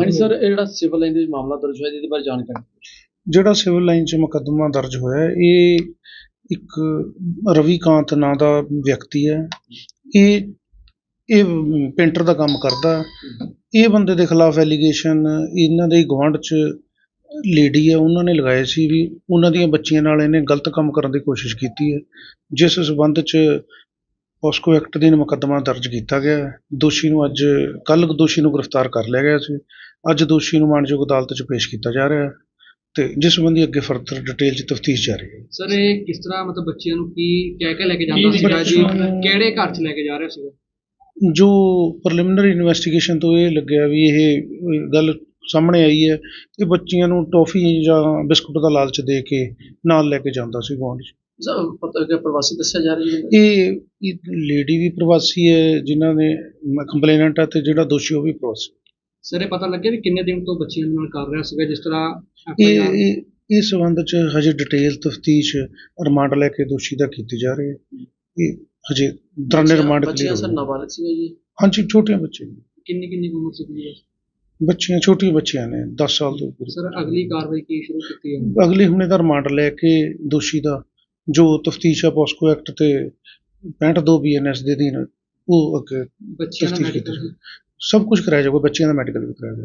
ਹਾਂਜੀ। ਸਰ ਇਹ ਜਿਹੜਾ ਸਿਵਲ ਲਾਈਨ ਦੇ ਵਿੱਚ ਮਾਮਲਾ ਦਰਜ ਹੋਇਆ ਇਹਦੇ ਬਾਰੇ ਜਾਣਕਾਰੀ ਜਿਹੜਾ ਸਿਵਲ ਲਾਈਨ 'ਚ ਮੁਕੱਦਮਾ ਦਰਜ ਹੋਇਆ ਹੈ, ਇਹ ਇੱਕ ਰਵੀਕਾਂਤ ਨਾਂ ਦਾ ਵਿਅਕਤੀ ਹੈ। ਇਹ ਇਹ ਪੇਂਟਰ ਦਾ ਕੰਮ ਕਰਦਾ। ਇਹ ਬੰਦੇ ਦੇ ਖਿਲਾਫ ਐਲੀਗੇਸ਼ਨ ਇਹਨਾਂ ਦੇ ਗਵਾਂਢ 'ਚ ਲੇਡੀ ਹੈ ਉਹਨਾਂ ਨੇ ਲਗਾਏ ਸੀ ਵੀ ਉਹਨਾਂ ਦੀਆਂ ਬੱਚੀਆਂ ਨਾਲ ਇਹਨੇ ਗਲਤ ਕੰਮ ਕਰਨ ਦੀ ਕੋਸ਼ਿਸ਼ ਕੀਤੀ ਹੈ। ਜਿਸ ਸਬੰਧ 'ਚ ਪੋਸਕੋ ਐਕਟ ਦੇ ਮੁਕੱਦਮਾ ਦਰਜ ਕੀਤਾ ਗਿਆ ਹੈ। ਦੋਸ਼ੀ ਨੂੰ ਅੱਜ ਕੱਲ੍ਹ ਦੋਸ਼ੀ ਨੂੰ ਗ੍ਰਿਫਤਾਰ ਕਰ ਲਿਆ ਗਿਆ ਸੀ। ਅੱਜ ਦੋਸ਼ੀ ਨੂੰ ਮਾਣਯੋਗ ਅਦਾਲਤ 'ਚ ਪੇਸ਼ ਕੀਤਾ ਜਾ ਰਿਹਾ ਹੈ ਤੇ ਜਿਸ ਸੰਬੰਧੀ ਅੱਗੇ ਫਰਦਰ ਡਿਟੇਲ 'ਚ ਤਫਤੀਸ਼ ਜਾਰੀ ਹੈ। ਸਰ ਇਹ ਕਿਸ ਤਰ੍ਹਾਂ ਮਤਲਬ ਬੱਚਿਆਂ ਨੂੰ ਕੀ ਕਹਿ ਕੇ ਲੈ ਕੇ ਜਾਂਦਾ ਸੀਗਾ ਜੀ? ਕਿਹੜੇ ਘਰ 'ਚ ਲੈ ਕੇ ਜਾ ਰਿਹਾ ਸੀਗਾ? ਜੋ ਪ੍ਰੀਲਿਮਿਨਰੀ ਇਨਵੈਸਟੀਗੇਸ਼ਨ ਤੋਂ ਇਹ ਲੱਗਿਆ ਵੀ ਇਹ ਗੱਲ ਸਾਹਮਣੇ ਆਈ ਹੈ ਕਿ ਬੱਚੀਆਂ ਨੂੰ ਟੌਫੀ ਜਾਂ ਬਿਸਕੁਟ ਦਾ ਲਾਲਚ ਦੇ ਕੇ ਨਾਲ ਲੈ ਕੇ ਜਾਂਦਾ ਸੀ ਗੁਆਂਢ 'ਚ। ਸਰ ਪਤਾ ਕਿ ਪ੍ਰਵਾਸੀ ਦੱਸਿਆ ਜਾ ਰਿਹਾ ਹੈ? ਇਹ ਲੇਡੀ ਵੀ ਪ੍ਰਵਾਸੀ ਹੈ ਜਿਨ੍ਹਾਂ ਨੇ ਕੰਪਲੇਨੈਂਟ ਹੈ ਤੇ ਜਿਹੜਾ ਦੋਸ਼ੀ ਉਹ ਵੀ ਪ੍ਰਵਾਸੀ। ਸਰ ਇਹ ਪਤਾ ਲੱਗਿਆ ਵੀ ਕਿੰਨੇ ਦਿਨ ਤੋਂ ਬੱਚਿਆਂ ਨਾਲ ਕਰ ਰਿਹਾ ਸੀਗਾ ਜਿਸ ਤਰ੍ਹਾਂ ਇਹ ਇਹ ਇਸ ਸੰਬੰਧ 'ਚ ਹਜੇ ਡਿਟੇਲ ਤਫਤੀਸ਼ ਰਿਮਾਂਡ ਲੈ ਕੇ ਦੋਸ਼ੀ ਦਾ ਕੀਤੀ ਜਾ ਰਹੀ ਹੈ। ਇਹ ਹਜੇ ਦੌਰਾਨੇ ਰਿਮਾਂਡ ਬੱਚਿਆਂ ਸਰ ਕਲੀਅਰ ਨਾਬਾਲਗ ਸੀਗਾ ਜੀ? ਹਾਂਜੀ ਛੋਟੀਆਂ ਬੱਚੇ। ਨੇ। ਕਿੰਨੀ ਕਿੰਨੀ ਕੁ ਉਮਰ ਸੀਗੀ ਬੱਚੀਆਂ ਛੋਟੀਆਂ ਬੱਚੀਆਂ ਨੇ 10 ਸਾਲ ਤੋਂ ਉੱਪਰ। ਸਰ ਅਗਲੀ ਕਾਰਵਾਈ ਕੀ ਸ਼ੁਰੂ ਕੀਤੀ ਹੈ? ਅਗਲੀ ਹੁਣ ਇਹਦਾ ਰਿਮਾਂਡ ਲੈ ਕੇ ਦੋਸ਼ੀ ਦਾ ਜੋ ਤਫਤੀਸ਼ ਹੈ ਪੋਸਕੋ ਐਕਟ ਤੇ 65 ਬੀਐਨਐਸ ਦੇ ਅਧੀਨ ਉਹ ਅੱਗੇ ਬੱਚਿਆਂ ਦਾ ਮੈਡੀਕਲ ਸਭ ਕੁਝ ਕਰਾਇਆ ਜਾਊਗਾ ਬੱਚਿਆਂ ਦਾ ਮੈਡੀਕਲ ਵੀ ਕਰਾਇਆ ਜਾਊਗਾ।